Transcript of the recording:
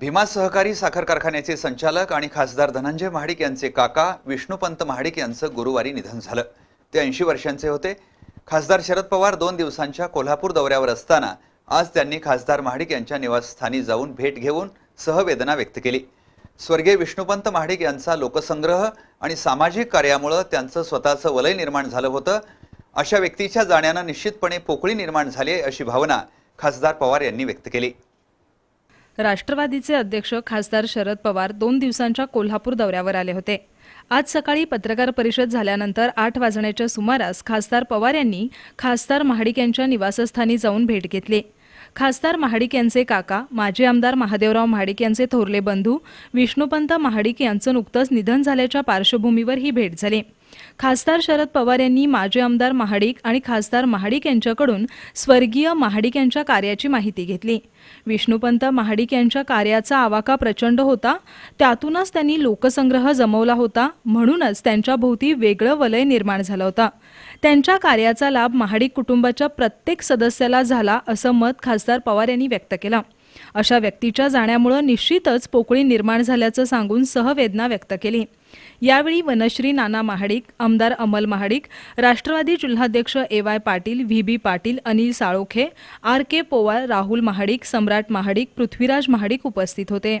भीमा सहकारी साखर कारखान्याचे संचालक आणि खासदार धनंजय महाडिक यांचे काका विष्णुपंत महाडिक यांचं गुरुवारी निधन झालं. ते ऐंशी वर्षांचे होते. खासदार शरद पवार दोन दिवसांच्या कोल्हापूर दौऱ्यावर असताना आज त्यांनी खासदार महाडिक यांच्या निवासस्थानी जाऊन भेट घेऊन सहवेदना व्यक्त केली. स्वर्गीय विष्णुपंत महाडिक यांचा लोकसंग्रह आणि सामाजिक कार्यामुळं त्यांचं स्वतःचं वलय निर्माण झालं होतं. अशा व्यक्तीच्या जाण्यानं निश्चितपणे पोकळी निर्माण झाली अशी भावना खासदार पवार यांनी व्यक्त केली. राष्ट्रवादीचे अध्यक्ष खासदार शरद पवार दोन दिवसांच्या कोल्हापूर दौऱ्यावर आले होते. आज सकाळी पत्रकार परिषद झाल्यानंतर आठ वाजण्याच्या सुमारास खासदार पवार यांनी खासदार महाडिक यांच्या निवासस्थानी जाऊन भेट घेतली. खासदार महाडिक यांचे काका माजी आमदार महादेवराव महाडिक यांचे थोरले बंधू विष्णुपंत महाडिक यांचं नुकतंच निधन झाल्याच्या पार्श्वभूमीवर ही भेट झाली. खासदार शरद पवार यांनी माजी आमदार महाडिक आणि खासदार महाडिक यांच्याकडून स्वर्गीय महाडिक यांच्या कार्याची माहिती घेतली. विष्णुपंत महाडिक यांच्या कार्याचा आवाका प्रचंड होता. त्यातूनच त्यांनी लोकसंग्रह जमवला होता. म्हणूनच त्यांच्या भोवती वेगळं वलय निर्माण झालं होतं. त्यांच्या कार्याचा लाभ महाडिक कुटुंबाच्या प्रत्येक सदस्याला झाला असं मत खासदार पवार यांनी व्यक्त केलं. अशा व्यक्तीच्या जाण्यामुळं निश्चितच पोकळी निर्माण झाल्याचं सांगून सहवेदना व्यक्त केली. यावेळी वनश्री नाना महाडिक आमदार अमल महाडिक राष्ट्रवादी जिल्हाध्यक्ष A Y Patil V B Patil Anil Salokhe R K Powar Rahul Mahadik Samrat Mahadik Prithviraj Mahadik उपस्थित होते.